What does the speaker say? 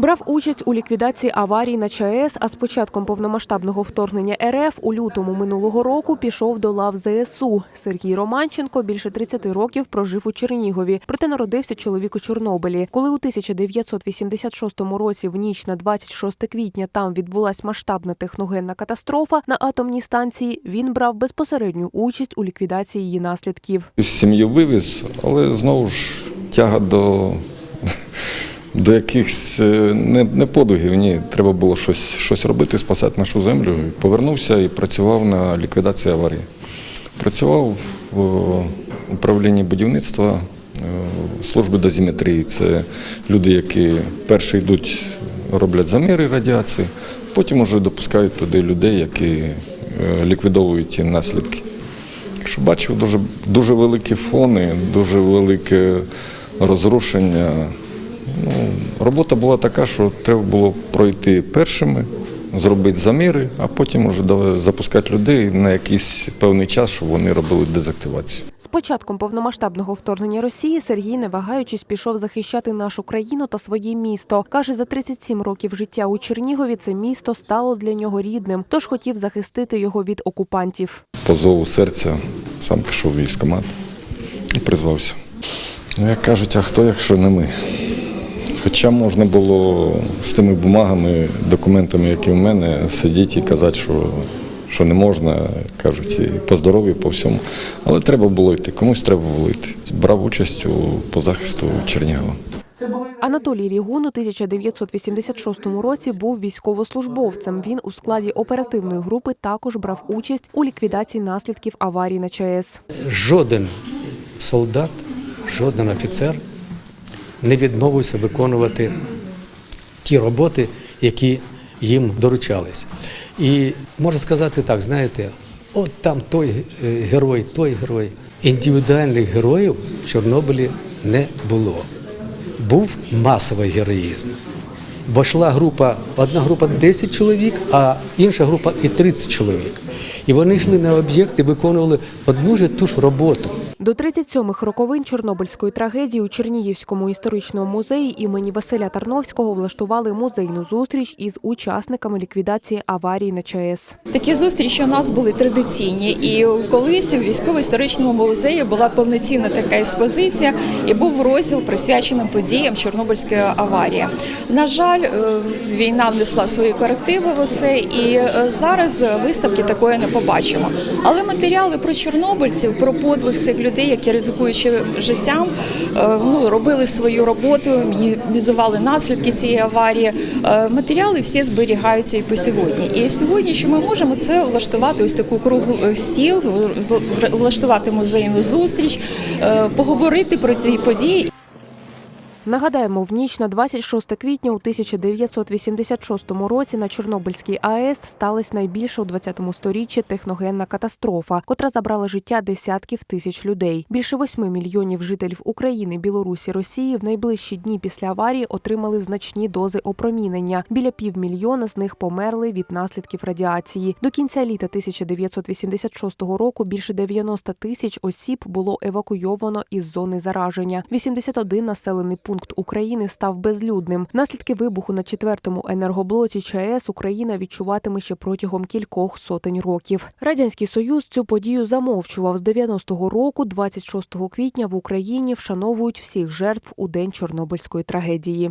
Брав участь у ліквідації аварій на ЧАЕС, а з початком повномасштабного вторгнення РФ у лютому минулого року пішов до лав ЗСУ. Сергій Романченко більше 30 років прожив у Чернігові, проте народився чоловік у Чорнобилі. Коли у 1986 році в ніч на 26 квітня там відбулась масштабна техногенна катастрофа на атомній станції, він брав безпосередню участь у ліквідації її наслідків. Сім'ю вивіз, але знову ж тяга до, до якихось е, не, не подвигів. Ні, треба було щось, щось робити, спасати нашу землю. Повернувся і працював на ліквідації аварії. Працював в управлінні будівництва е, служби дозіметрії. Це люди, які перші йдуть, роблять заміри радіації, потім вже допускають туди людей, які е, ліквідовують ті наслідки. Якщо бачив дуже, дуже великі фони, дуже велике розрушення. Ну, робота була така, що треба було пройти першими, зробити заміри, а потім уже запускати людей на якийсь певний час, щоб вони робили дезактивацію. З початком повномасштабного вторгнення Росії Сергій, не вагаючись, пішов захищати нашу країну та своє місто. Каже, за 37 років життя у Чернігові це місто стало для нього рідним, тож хотів захистити його від окупантів. По зову серця сам пішов в військкомат і призвався. Ну, як кажуть, а хто, якщо не ми? Хоча можна було з тими бумагами, документами, які в мене, сидіти і казати, що, що не можна, кажуть, і по здоров'ю, по всьому. Але треба було йти, комусь треба було йти. Брав участь у, по захисту Чернігова. Анатолій Рігун у 1986 році був військовослужбовцем. Він у складі оперативної групи також брав участь у ліквідації наслідків аварії на ЧАЕС. жоден солдат, жоден офіцер не відмовився виконувати ті роботи, які їм доручались. І можна сказати так, знаєте, от там той е, герой, той герой. Індивідуальних героїв в Чорнобилі не було. Був масовий героїзм. Бо йшла група, одна група 10 чоловік, а інша група і 30 чоловік. І вони йшли на об'єкт і виконували одну ж ту ж роботу. До 37-х роковин Чорнобильської трагедії у Чернігівському історичному музеї імені Василя Тарновського влаштували музейну зустріч із учасниками ліквідації аварії на ЧАЕС. Такі зустрічі у нас були традиційні, і колись в військово-історичному музеї була повноцінна така експозиція, і був розділ присвячений подіям Чорнобильської аварії. На жаль, е, війна внесла свої корективи в усе, і е, зараз виставки такої не побачимо. Але матеріали про чорнобильців, про подвиг цих людей, які ризикуючи життям, е, ну робили свою роботу, мінімізували наслідки цієї аварії. Е, Матеріали всі зберігаються і по сьогодні. І сьогодні, що ми можемо, це влаштувати ось таку круглий стіл, влаштувати музейну зустріч, е, поговорити про ці події. Нагадаємо, в ніч на 26 квітня у 1986 році на Чорнобильській АЕС сталася найбільша у 20 сторіччі техногенна катастрофа, котра забрала життя десятків тисяч людей. Більше 8 мільйонів жителів України, Білорусі, Росії в найближчі дні після аварії отримали значні дози опромінення. Біля півмільйона з них померли від наслідків радіації. До кінця літа 1986 року більше 90 тисяч осіб було евакуйовано із зони зараження. 81 населений пункт України став безлюдним. Наслідки вибуху на четвертому енергоблоці ЧАЕС Україна відчуватиме ще протягом кількох сотень років. Радянський Союз цю подію замовчував з 90-го року. 26 квітня в Україні вшановують всіх жертв у день Чорнобильської трагедії.